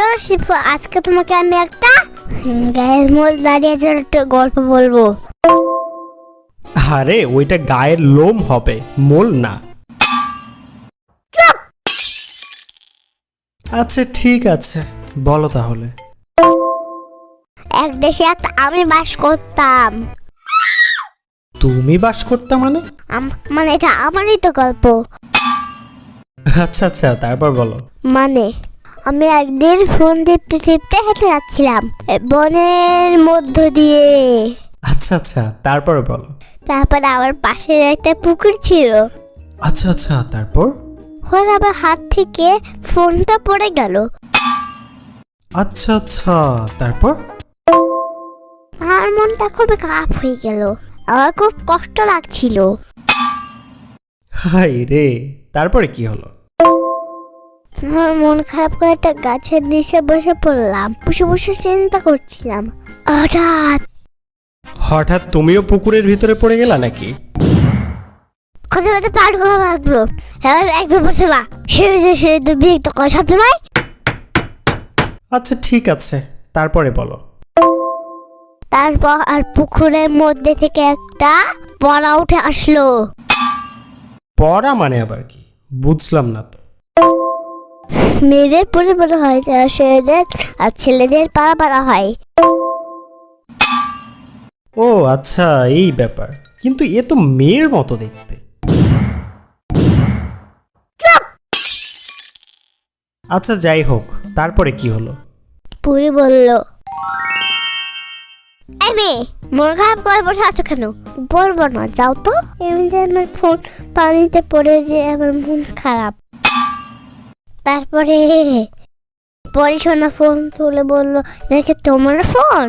চলো শিপু আজকে তোমাকে আমি একটা গায়ের মোল দাঁড়িয়ে একটা গল্প বলব। আরে ওইটা গায়ের লোম হবে মোল না। আচ্ছা ঠিক আছে বলো তাহলে। এক দেশে আমি বাস করতাম। তুমি বাস করতে মানে? আম- মানে এটা আমারই তো গল্প। আচ্ছা আচ্ছা তারপর বলো। মানে? আমি একদিন ফোন টিপতে টিপতে হেঁটে যাচ্ছিলাম বনের মধ্য দিয়ে। আচ্ছা আচ্ছা তারপরে বলো। তারপর আমার পাশে একটা পুকুর ছিল। আচ্ছা আচ্ছা তারপর? ওর আবার হাত থেকে ফোনটা পড়ে গেল। আচ্ছা আচ্ছা তারপর? আমার মনটা খুবই খারাপ হয়ে গেল। আমার খুব কষ্ট লাগছিল। হাই রে তারপরে কি হলো? আমার মন খারাপ করে একটা গাছের নিচে বসে পড়লাম। বসে বসে চিন্তা করছিলাম। হঠাৎ। হঠাৎ তুমিও পুকুরের ভিতরে পড়ে গেলা নাকি? কথা বলতে পাঠ করা লাগল। এবার একদম বসে না সে সে বিরক্ত করে নয় আচ্ছা ঠিক আছে। তারপরে বলো। তারপর আর পুকুরের মধ্যে থেকে একটা পড়া উঠে আসলো। পড়া মানে আবার কি? বুঝলাম না তো। মেয়েদের পরিবার হয় আর ছেলেদের আর ছেলেদের পাড়া পাড়া হয়। ও আচ্ছা এই ব্যাপার। কিন্তু এ তো মেয়ের মতো দেখতে। আচ্ছা যাই হোক তারপরে কি হলো? পুরি বলল মেয়ে মন খারাপ করে বসে আছো কেন? বলব না যাও তো। এমনি আমার ফোন পানিতে পড়ে যে আমার মন খারাপ। তারপরে পরে শোনা ফোন তুলে বলল দেখে তোমার ফোন।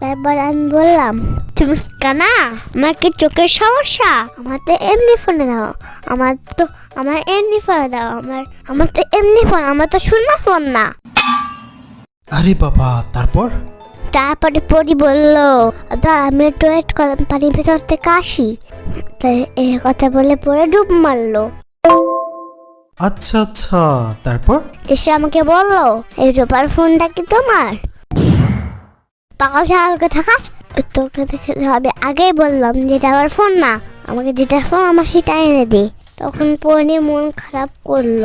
তারপর আমি বললাম তুমি কানা আমার কি চোখের সমস্যা? আমার তো এমনি ফোনে দাও। আমার তো আমার এমনি ফোনে দাও। আমার আমার তো এমনি ফোন আমার তো শূন্য ফোন না। আরে বাবা তারপর? তারপরে পরি বলল দা আমি একটু ওয়েট করলাম পানির ভেতর থেকে আসি। তাই এই কথা বলে পরে ডুব মারলো। আচ্ছা আচ্ছা। তারপর? এসে আমাকে বলল, এই রূপার ফোনটা কি তোমার? পাগল ছাগলকে থাকাস তোকে দেখে আগেই বললাম যেটা আমার ফোন না। আমাকে যেটা ফোন আমার সেটা এনে তখন পরি মন খারাপ করল।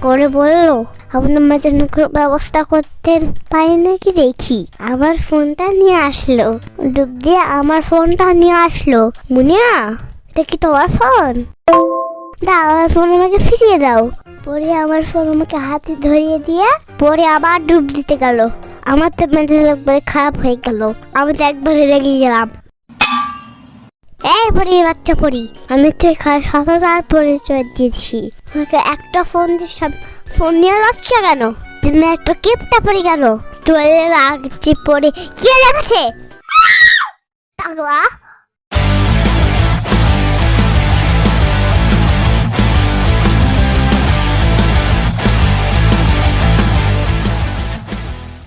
করে বলল আপনার কোনো ব্যবস্থা করতে পারি নাকি দেখি? আমার ফোনটা নিয়ে আসলো। ডুব দিয়ে আমার ফোনটা নিয়ে আসলো। মুনিয়া, এটা কি তোমার ফোন? দাও, আমার ফোন আমাকে ফিরিয়ে দাও। পরে আমার ফোন আমাকে হাতে ধরিয়ে দিয়ে পরে আবার ডুব দিতে গেল। আমার তো মেজাজ একবারে খারাপ হয়ে গেল। আমি তো একবারে রেগে গেলাম। এই পরি বাচ্চা পরি, আমি তো এখানে সততার পরিচয় দিয়েছি আমাকে একটা ফোন দিয়ে সব ফোন নিয়ে যাচ্ছ কেন? তুমি একটা কিপটা পরি কেন? তোর লাগছে পরে কি দেখাচ্ছে টাকলা